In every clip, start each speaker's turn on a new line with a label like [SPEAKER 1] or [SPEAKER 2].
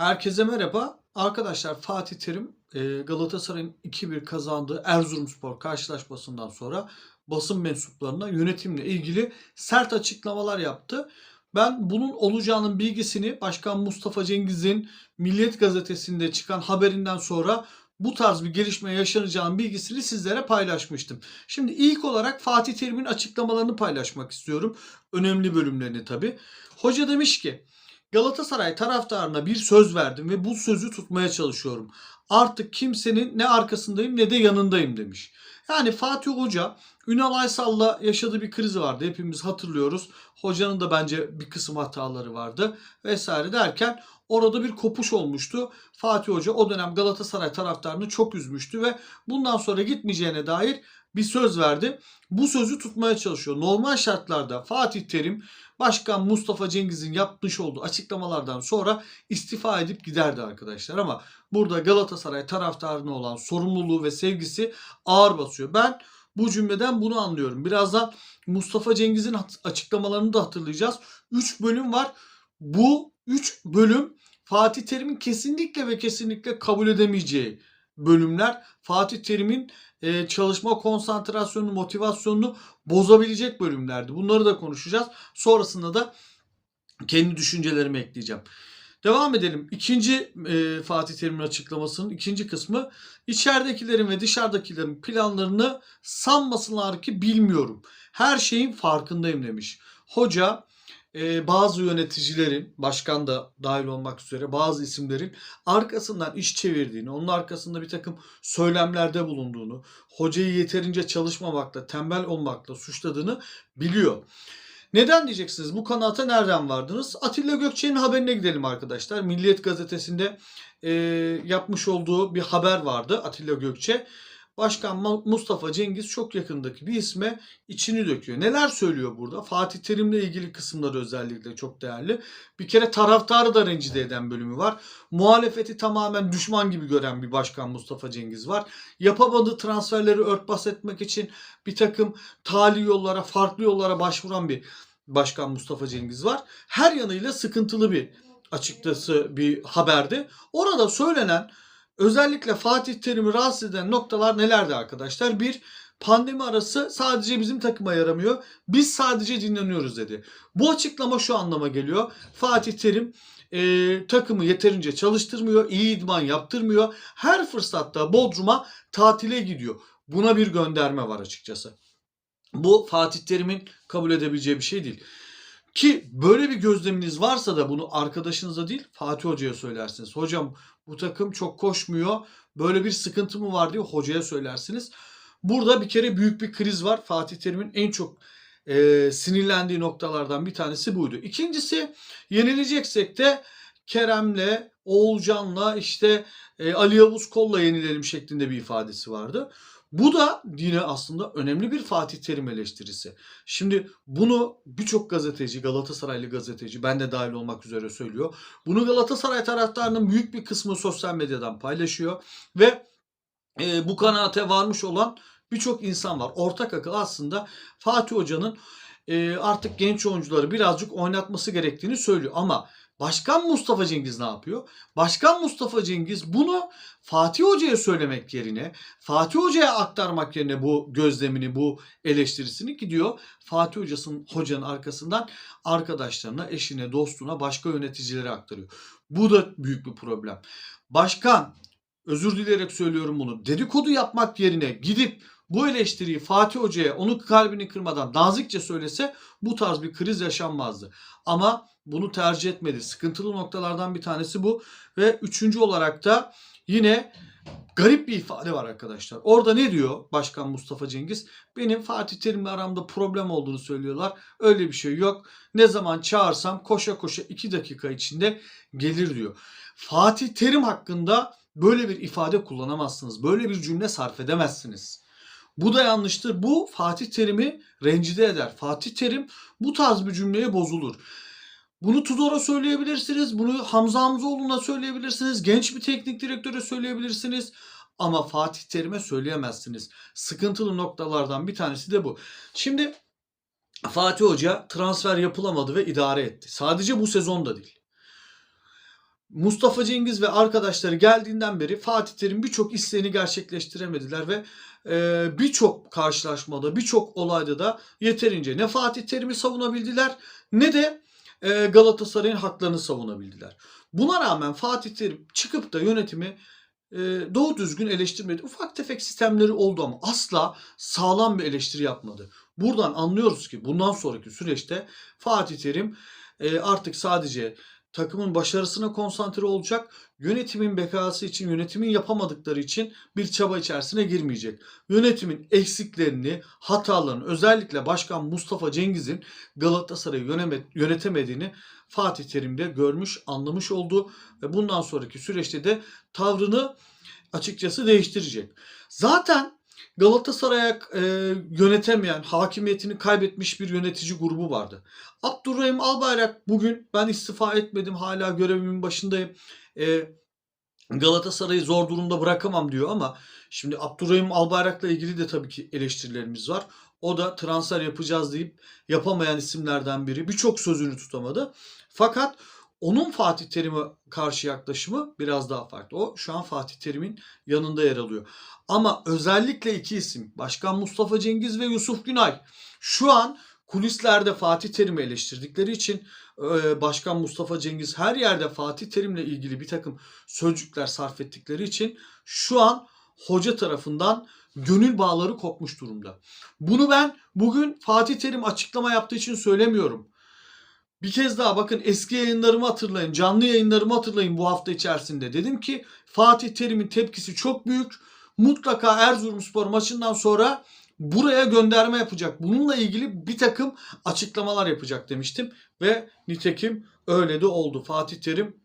[SPEAKER 1] Herkese merhaba. Arkadaşlar Fatih Terim e, Galatasaray'ın 2-1 kazandığı Erzurumspor karşılaşmasından sonra basın mensuplarına yönetimle ilgili sert açıklamalar yaptı. Ben bunun olacağının bilgisini Başkan Mustafa Cengiz'in Milliyet Gazetesi'nde çıkan haberinden sonra bu tarz bir gelişme yaşanacağının bilgisini sizlere paylaşmıştım. Şimdi ilk olarak Fatih Terim'in açıklamalarını paylaşmak istiyorum. Önemli bölümlerini tabii. Hoca demiş ki Galatasaray taraftarına bir söz verdim ve bu sözü tutmaya çalışıyorum. Artık kimsenin ne arkasındayım ne de yanındayım demiş. Yani Fatih Hoca Ünal Aysal'la yaşadığı bir krizi vardı. Hepimiz hatırlıyoruz. Hocanın da bence bir kısım hataları vardı vesaire derken orada bir kopuş olmuştu. Fatih Hoca o dönem Galatasaray taraftarını çok üzmüştü ve bundan sonra gitmeyeceğine dair bir söz verdi. Bu sözü tutmaya çalışıyor. Normal şartlarda Fatih Terim Başkan Mustafa Cengiz'in yapmış olduğu açıklamalardan sonra istifa edip giderdi arkadaşlar ama burada Galatasaray taraftarına olan sorumluluğu ve sevgisi ağır basıyor. Ben bu cümleden bunu anlıyorum. Birazdan Mustafa Cengiz'in açıklamalarını da hatırlayacağız. 3 bölüm var. Bu 3 bölüm Fatih Terim'in kesinlikle ve kesinlikle kabul edemeyeceği bölümler. Fatih Terim'in e, çalışma konsantrasyonunu, motivasyonunu bozabilecek bölümlerdi. Bunları da konuşacağız. Sonrasında da kendi düşüncelerimi ekleyeceğim. Devam edelim. İkinci e, Fatih Terim'in açıklamasının ikinci kısmı içeridekilerin ve dışarıdakilerin planlarını sanmasınlar ki bilmiyorum. Her şeyin farkındayım demiş. Hoca e, bazı yöneticilerin, başkan da dahil olmak üzere bazı isimlerin arkasından iş çevirdiğini, onun arkasında bir takım söylemlerde bulunduğunu, hocayı yeterince çalışmamakla, tembel olmakla suçladığını biliyor. Neden diyeceksiniz? Bu kanaata nereden vardınız? Atilla Gökçe'nin haberine gidelim arkadaşlar. Milliyet gazetesinde e, yapmış olduğu bir haber vardı Atilla Gökçe. Başkan Mustafa Cengiz çok yakındaki bir isme içini döküyor. Neler söylüyor burada? Fatih Terim'le ilgili kısımları özellikle çok değerli. Bir kere taraftarı da rencide eden bölümü var. Muhalefeti tamamen düşman gibi gören bir başkan Mustafa Cengiz var. Yapamadığı transferleri örtbas etmek için bir takım tali yollara, farklı yollara başvuran bir başkan Mustafa Cengiz var. Her yanıyla sıkıntılı bir açıkçası bir haberdi. Orada söylenen Özellikle Fatih Terim'i rahatsız eden noktalar nelerdi arkadaşlar? Bir, pandemi arası sadece bizim takıma yaramıyor. Biz sadece dinleniyoruz dedi. Bu açıklama şu anlama geliyor. Fatih Terim e, takımı yeterince çalıştırmıyor, iyi idman yaptırmıyor. Her fırsatta Bodrum'a tatile gidiyor. Buna bir gönderme var açıkçası. Bu Fatih Terim'in kabul edebileceği bir şey değil. Ki böyle bir gözleminiz varsa da bunu arkadaşınıza değil Fatih Hoca'ya söylersiniz. Hocam bu takım çok koşmuyor. Böyle bir sıkıntı mı var diye hocaya söylersiniz. Burada bir kere büyük bir kriz var. Fatih Terim'in en çok e, sinirlendiği noktalardan bir tanesi buydu. İkincisi yenileceksek de Kerem'le, Oğulcan'la işte e, Ali Yavuz Kol'la yenilelim şeklinde bir ifadesi vardı. Bu da yine aslında önemli bir Fatih Terim eleştirisi. Şimdi bunu birçok gazeteci, Galatasaraylı gazeteci, ben de dahil olmak üzere söylüyor. Bunu Galatasaray taraftarının büyük bir kısmı sosyal medyadan paylaşıyor ve e, bu kanaate varmış olan birçok insan var. Ortak akıl aslında Fatih Hoca'nın e, artık genç oyuncuları birazcık oynatması gerektiğini söylüyor. Ama Başkan Mustafa Cengiz ne yapıyor? Başkan Mustafa Cengiz bunu Fatih Hoca'ya söylemek yerine, Fatih Hoca'ya aktarmak yerine bu gözlemini, bu eleştirisini gidiyor. Fatih Hoca'sının hocanın arkasından arkadaşlarına, eşine, dostuna, başka yöneticilere aktarıyor. Bu da büyük bir problem. Başkan, özür dileyerek söylüyorum bunu, dedikodu yapmak yerine gidip bu eleştiriyi Fatih Hoca'ya onu kalbini kırmadan nazikçe söylese bu tarz bir kriz yaşanmazdı. Ama bunu tercih etmedi. Sıkıntılı noktalardan bir tanesi bu. Ve üçüncü olarak da yine garip bir ifade var arkadaşlar. Orada ne diyor Başkan Mustafa Cengiz? Benim Fatih Terim'le aramda problem olduğunu söylüyorlar. Öyle bir şey yok. Ne zaman çağırsam koşa koşa iki dakika içinde gelir diyor. Fatih Terim hakkında böyle bir ifade kullanamazsınız. Böyle bir cümle sarf edemezsiniz. Bu da yanlıştır. Bu Fatih Terim'i rencide eder. Fatih Terim bu tarz bir cümleye bozulur. Bunu Tudor'a söyleyebilirsiniz. Bunu Hamza Hamzoğlu'na söyleyebilirsiniz. Genç bir teknik direktöre söyleyebilirsiniz. Ama Fatih Terim'e söyleyemezsiniz. Sıkıntılı noktalardan bir tanesi de bu. Şimdi Fatih Hoca transfer yapılamadı ve idare etti. Sadece bu sezon da değil. Mustafa Cengiz ve arkadaşları geldiğinden beri Fatih Terim birçok isteğini gerçekleştiremediler ve e, birçok karşılaşmada, birçok olayda da yeterince ne Fatih Terim'i savunabildiler ne de e, Galatasaray'ın haklarını savunabildiler. Buna rağmen Fatih Terim çıkıp da yönetimi e, doğru düzgün eleştirmedi. Ufak tefek sistemleri oldu ama asla sağlam bir eleştiri yapmadı. Buradan anlıyoruz ki bundan sonraki süreçte Fatih Terim e, artık sadece takımın başarısına konsantre olacak. Yönetimin bekası için, yönetimin yapamadıkları için bir çaba içerisine girmeyecek. Yönetimin eksiklerini, hatalarını özellikle Başkan Mustafa Cengiz'in Galatasaray'ı yönetemediğini Fatih Terim de görmüş, anlamış oldu ve bundan sonraki süreçte de tavrını açıkçası değiştirecek. Zaten Galatasaray'a e, yönetemeyen, hakimiyetini kaybetmiş bir yönetici grubu vardı. Abdurrahim Albayrak bugün ben istifa etmedim hala görevimin başındayım. E, Galatasaray'ı zor durumda bırakamam diyor ama şimdi Abdurrahim Albayrak'la ilgili de tabii ki eleştirilerimiz var. O da transfer yapacağız deyip yapamayan isimlerden biri. Birçok sözünü tutamadı. Fakat onun Fatih Terim'e karşı yaklaşımı biraz daha farklı. O şu an Fatih Terim'in yanında yer alıyor. Ama özellikle iki isim Başkan Mustafa Cengiz ve Yusuf Günay şu an kulislerde Fatih Terim'i eleştirdikleri için e, Başkan Mustafa Cengiz her yerde Fatih Terim'le ilgili bir takım sözcükler sarf ettikleri için şu an hoca tarafından gönül bağları kopmuş durumda. Bunu ben bugün Fatih Terim açıklama yaptığı için söylemiyorum. Bir kez daha bakın eski yayınlarımı hatırlayın, canlı yayınlarımı hatırlayın bu hafta içerisinde. Dedim ki Fatih Terim'in tepkisi çok büyük. Mutlaka Erzurumspor maçından sonra buraya gönderme yapacak. Bununla ilgili bir takım açıklamalar yapacak demiştim. Ve nitekim öyle de oldu. Fatih Terim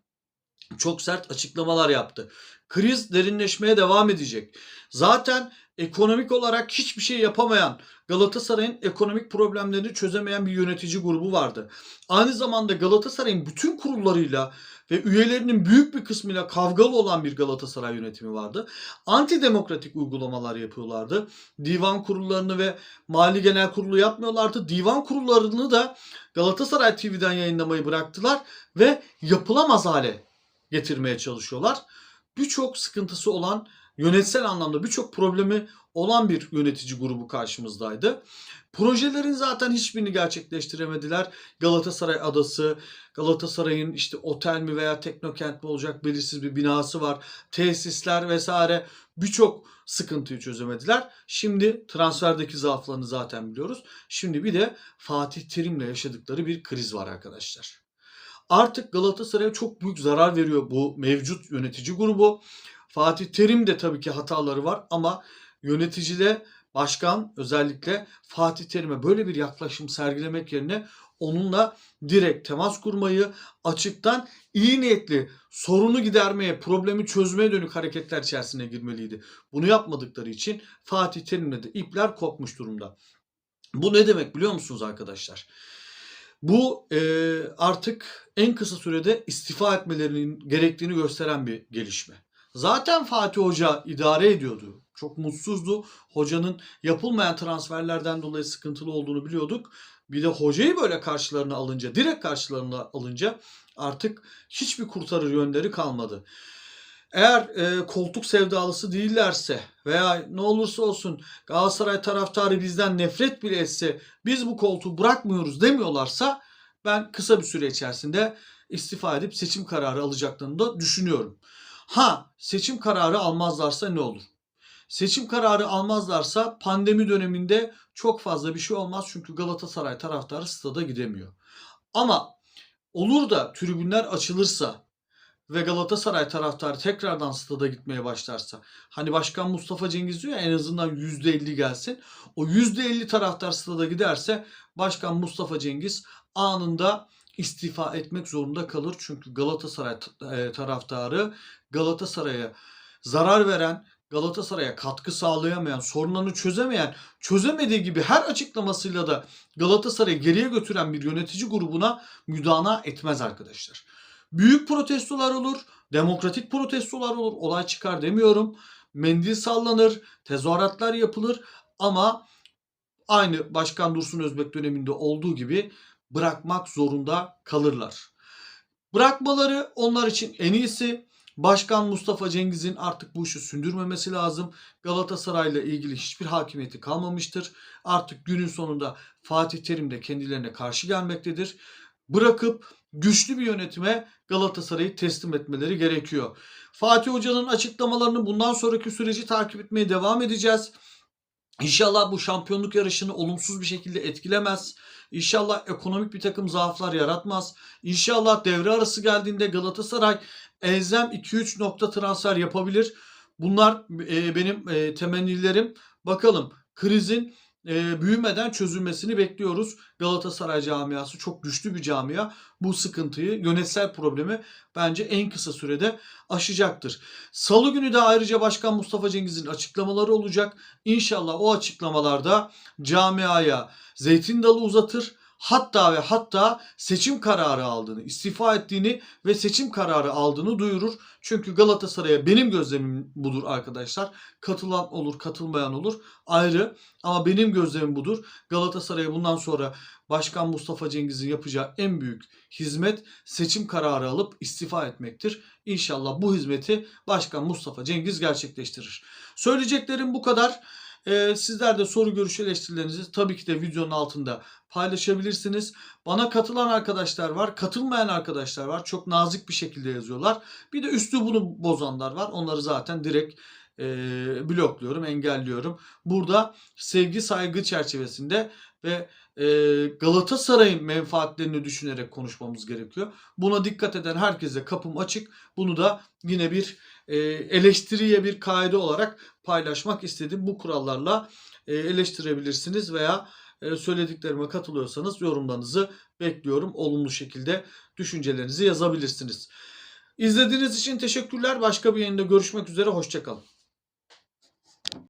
[SPEAKER 1] çok sert açıklamalar yaptı. Kriz derinleşmeye devam edecek. Zaten ekonomik olarak hiçbir şey yapamayan Galatasaray'ın ekonomik problemlerini çözemeyen bir yönetici grubu vardı. Aynı zamanda Galatasaray'ın bütün kurullarıyla ve üyelerinin büyük bir kısmıyla kavgalı olan bir Galatasaray yönetimi vardı. Antidemokratik uygulamalar yapıyorlardı. Divan kurullarını ve mali genel kurulu yapmıyorlardı. Divan kurullarını da Galatasaray TV'den yayınlamayı bıraktılar ve yapılamaz hale getirmeye çalışıyorlar. Birçok sıkıntısı olan yönetsel anlamda birçok problemi olan bir yönetici grubu karşımızdaydı. Projelerin zaten hiçbirini gerçekleştiremediler. Galatasaray Adası, Galatasaray'ın işte otel mi veya teknokent mi olacak belirsiz bir binası var. Tesisler vesaire birçok sıkıntıyı çözemediler. Şimdi transferdeki zaaflarını zaten biliyoruz. Şimdi bir de Fatih Terim'le yaşadıkları bir kriz var arkadaşlar. Artık Galatasaray'a çok büyük zarar veriyor bu mevcut yönetici grubu. Fatih Terim de tabii ki hataları var ama yöneticide başkan özellikle Fatih Terim'e böyle bir yaklaşım sergilemek yerine onunla direkt temas kurmayı, açıktan iyi niyetli sorunu gidermeye, problemi çözmeye dönük hareketler içerisine girmeliydi. Bunu yapmadıkları için Fatih Terim'le de ipler kopmuş durumda. Bu ne demek biliyor musunuz arkadaşlar? Bu e, artık en kısa sürede istifa etmelerinin gerektiğini gösteren bir gelişme. Zaten Fatih Hoca idare ediyordu. Çok mutsuzdu. Hocanın yapılmayan transferlerden dolayı sıkıntılı olduğunu biliyorduk. Bir de hocayı böyle karşılarına alınca, direkt karşılarına alınca artık hiçbir kurtarır yönleri kalmadı. Eğer e, koltuk sevdalısı değillerse veya ne olursa olsun Galatasaray taraftarı bizden nefret bile etse biz bu koltuğu bırakmıyoruz demiyorlarsa ben kısa bir süre içerisinde istifa edip seçim kararı alacaklarını da düşünüyorum. Ha seçim kararı almazlarsa ne olur? Seçim kararı almazlarsa pandemi döneminde çok fazla bir şey olmaz çünkü Galatasaray taraftarı stada gidemiyor. Ama olur da tribünler açılırsa ve Galatasaray taraftarı tekrardan stada gitmeye başlarsa hani Başkan Mustafa Cengiz diyor ya en azından %50 gelsin. O %50 taraftar stada giderse Başkan Mustafa Cengiz anında istifa etmek zorunda kalır. Çünkü Galatasaray e, taraftarı Galatasaray'a zarar veren, Galatasaray'a katkı sağlayamayan, sorunlarını çözemeyen, çözemediği gibi her açıklamasıyla da Galatasaray'ı geriye götüren bir yönetici grubuna müdana etmez arkadaşlar. Büyük protestolar olur, demokratik protestolar olur, olay çıkar demiyorum. Mendil sallanır, tezahüratlar yapılır ama aynı Başkan Dursun Özbek döneminde olduğu gibi bırakmak zorunda kalırlar. Bırakmaları onlar için en iyisi. Başkan Mustafa Cengiz'in artık bu işi sündürmemesi lazım. Galatasaray'la ilgili hiçbir hakimiyeti kalmamıştır. Artık günün sonunda Fatih Terim de kendilerine karşı gelmektedir. Bırakıp güçlü bir yönetime Galatasaray'ı teslim etmeleri gerekiyor. Fatih Hoca'nın açıklamalarını bundan sonraki süreci takip etmeye devam edeceğiz. İnşallah bu şampiyonluk yarışını olumsuz bir şekilde etkilemez. İnşallah ekonomik bir takım zaaflar yaratmaz. İnşallah devre arası geldiğinde Galatasaray elzem 2-3 nokta transfer yapabilir. Bunlar e, benim e, temennilerim. Bakalım krizin e, büyümeden çözülmesini bekliyoruz. Galatasaray camiası çok güçlü bir camia. Bu sıkıntıyı, yönetsel problemi bence en kısa sürede aşacaktır. Salı günü de ayrıca Başkan Mustafa Cengiz'in açıklamaları olacak. İnşallah o açıklamalarda camiaya zeytin dalı uzatır. Hatta ve hatta seçim kararı aldığını, istifa ettiğini ve seçim kararı aldığını duyurur. Çünkü Galatasaray'a benim gözlemim budur arkadaşlar. Katılan olur, katılmayan olur ayrı. Ama benim gözlemim budur. Galatasaray'a bundan sonra Başkan Mustafa Cengiz'in yapacağı en büyük hizmet seçim kararı alıp istifa etmektir. İnşallah bu hizmeti Başkan Mustafa Cengiz gerçekleştirir. Söyleyeceklerim bu kadar. Ee, sizler de soru görüş eleştirilerinizi tabii ki de videonun altında paylaşabilirsiniz. Bana katılan arkadaşlar var, katılmayan arkadaşlar var. Çok nazik bir şekilde yazıyorlar. Bir de üslubunu bozanlar var. Onları zaten direkt e, blokluyorum, engelliyorum. Burada sevgi saygı çerçevesinde ve e, Galatasaray'ın menfaatlerini düşünerek konuşmamız gerekiyor. Buna dikkat eden herkese kapım açık. Bunu da yine bir eleştiriye bir kaide olarak paylaşmak istedim. Bu kurallarla eleştirebilirsiniz veya söylediklerime katılıyorsanız yorumlarınızı bekliyorum. Olumlu şekilde düşüncelerinizi yazabilirsiniz. İzlediğiniz için teşekkürler. Başka bir yayında görüşmek üzere. Hoşçakalın.